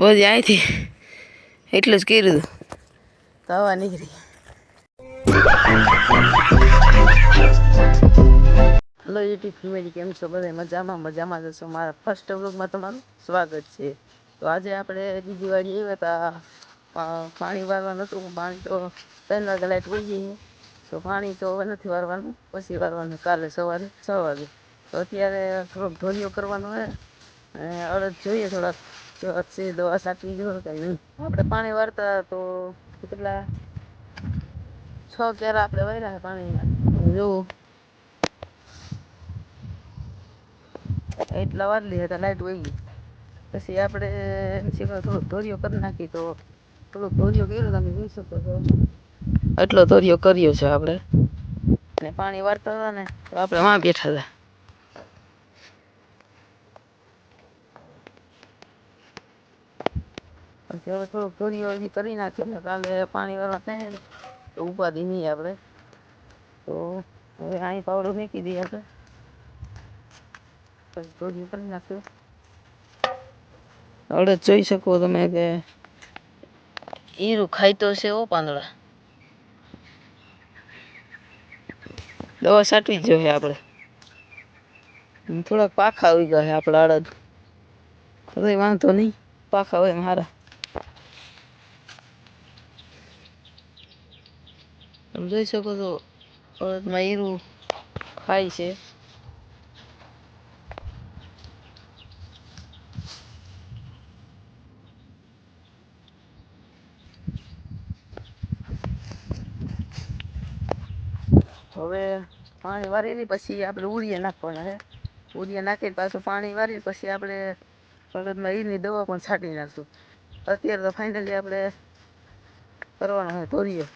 બધી અહીંથી એટલું જ કર્યું હતું તો નીકળી. હલો યુટ્યુબ ફેમિલી, કેમ છો? બધા મજામાં? મજામાં જશો મારા ફર્સ્ટ વ્લોગમાં તમારું સ્વાગત છે. તો આજે આપણે બીજી વાર આવ્યા હતા પાણી વારવાનું હતું. પાણી તો ત્રણ વાગે લાઈટ વહી જઈએ તો પાણી તો હવે નથી વારવાનું. પછી વારવાનું કાલે સવારે, છ વાગે. તો અત્યારે થોડોક ધોરિયો કરવાનો હોય અને અડદ જોઈએ થોડાક. દવા સાચવી જો કઈ નહીં. આપણે પાણી વાળતા તો કેટલા? છ કેરા આપણે વાર્યા પાણી જોવું એટલા વાર હતા, લાઈટ વહી પછી આપણે થોડોક ધોરિયો કરી નાખી તો થોડુંક ધોરિયો કર્યો, તમે જોઈ શકો છો. એટલો ધોરિયો કર્યો છે આપણે. અને પાણી વાળતા હતા ને, તો આપણે વાં બેઠા હતા. પછી હવે થોડુંક ધોરિયો એવી કરી નાખ્યો ને કાલે પાણી વાળવા થાય ને તો ઉપાધિ નહીં આપણે. તો હવે અહીં પાવડો ફેંકી દઈએ આપણે. પછી ધોરિયો કરી નાખ્યો અડદ જોઈ શકો તમે કે ઈરું ખાઈતો છે ઓ પાંદડા. દવા છાંટવી જ જોઈએ આપણે. થોડાક પાખા આવી ગયા છે આપણા અડદ. હવે વાંધો નહીં. પાખા હોય મારા. તમે જોઈ શકો છો અડદમાં ઈરું ખાય છે. હવે પાણી વારી પછી આપણે ઉરિયા નાખવાના છે ઉરિયા નાખીને પાછું પાણી વારી પછી આપણે બળદમાં ઈરની દવા પણ છાંટી નાખશું. અત્યારે તો ફાઇનલી આપણે કરવાનો છે ધોરિયો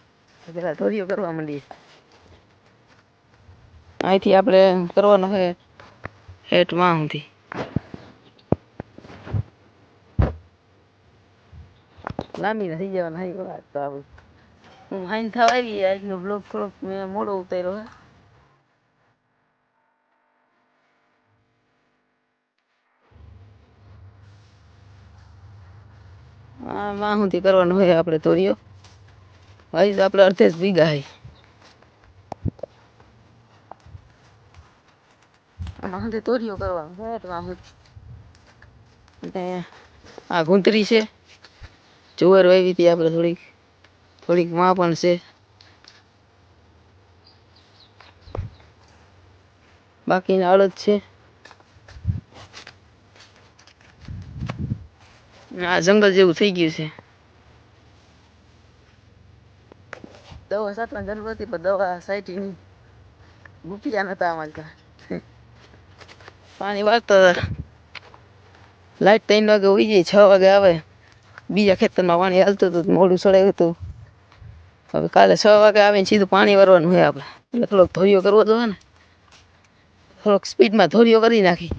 પેલા કરવા માંડી અહીંથી આપણે કરવાનો છે હેઠ વાં લાંબી નથી જવાના હઈ વાત તો આપણે હું હાઈન થવા આવી આજનો બ્લોગ થોડોક મેં મોડો ઉતાર્યો હે. આ વાં સુધી કરવાનો હોય આપણે ધોરિયો તો આપણે અડધે જ વીઘા હઈ આમાં કરવાનું ધોરિયો છે એટલે અને આ ગુંતરી છે. જુવાર વાવી હતી આપણે થોડીક. થોડીકમાં પણ છે. બાકી અડદ છે. આ જંગલ જેવું થઈ ગયું છે. દવા છાંટવાની જરૂર હતી પણ દવા નહીં રૂપિયા નતા અમારી પાસે. પાણી વાળતા લાઈટ ત્રણ વાગે ઉઈ જાય, છ વાગે આવે. બીજા ખેતરમાં પાણી હાલતું હતું મોડું ચડાવ્યું હતું. હવે કાલે છ વાગે આવીને સીધું પાણી વારવાનું હોય આપણે. એટલે થોડોક ધોરિયો કરવો હોય ને. થોડોક સ્પીડમાં ધોરિયો કરી નાખી.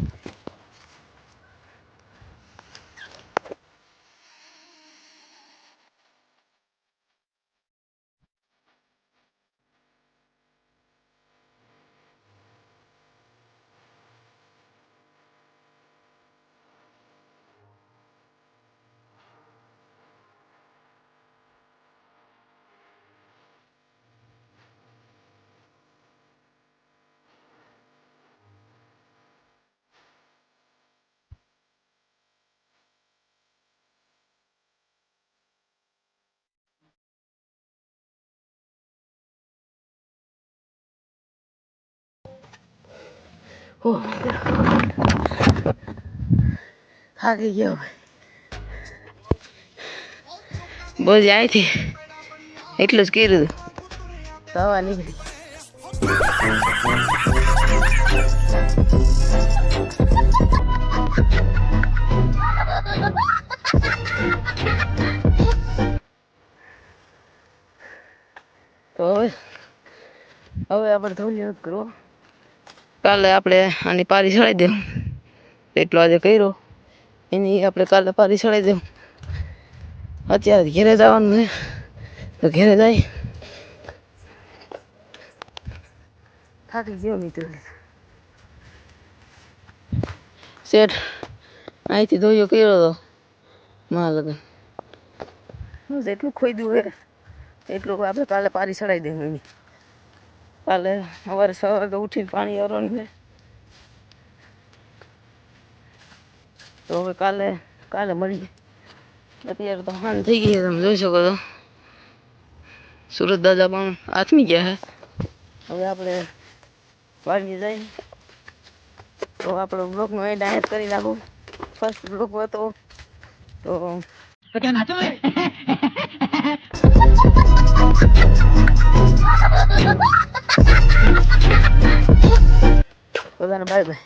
ઓહ થાકી ગયો બહુ જાય છે એટલું જ તો. હવા નીકળી. તો હવે હવે આપણે ધોલિયો કરો કાલે આપણે આની પારી ચડાવી દેવું. એટલો આજે કર્યો. એની આપણે કાલે પારી ચડાવી દેવું. અત્યારે ઘેરે જવાનું છે તો ઘેરે જાય. થાકી ગયો મિત્રો શેઠ, અહીંથી ધોયો કર્યો હતો મારા લગ્ન. જેટલું ખોઈ દઉં એટલું આપણે કાલે પારી ચડાવી દેવું એની. કાલે સવારે સવારે તો ઉઠીને પાણી આવવાનું છે. તો હવે કાલે કાલે મળીએ. અત્યારે તો હાન થઈ ગઈ છે, તમે જોઈ શકો છો સુરત દાદા પણ આથમી ગયા છે. હવે આપણે વાગી જાય. તો આપણો બ્લોગનો એન્ડ આયા કરી નાખું. ફર્સ્ટ બ્લોગ હતો. તો Well then, about bye.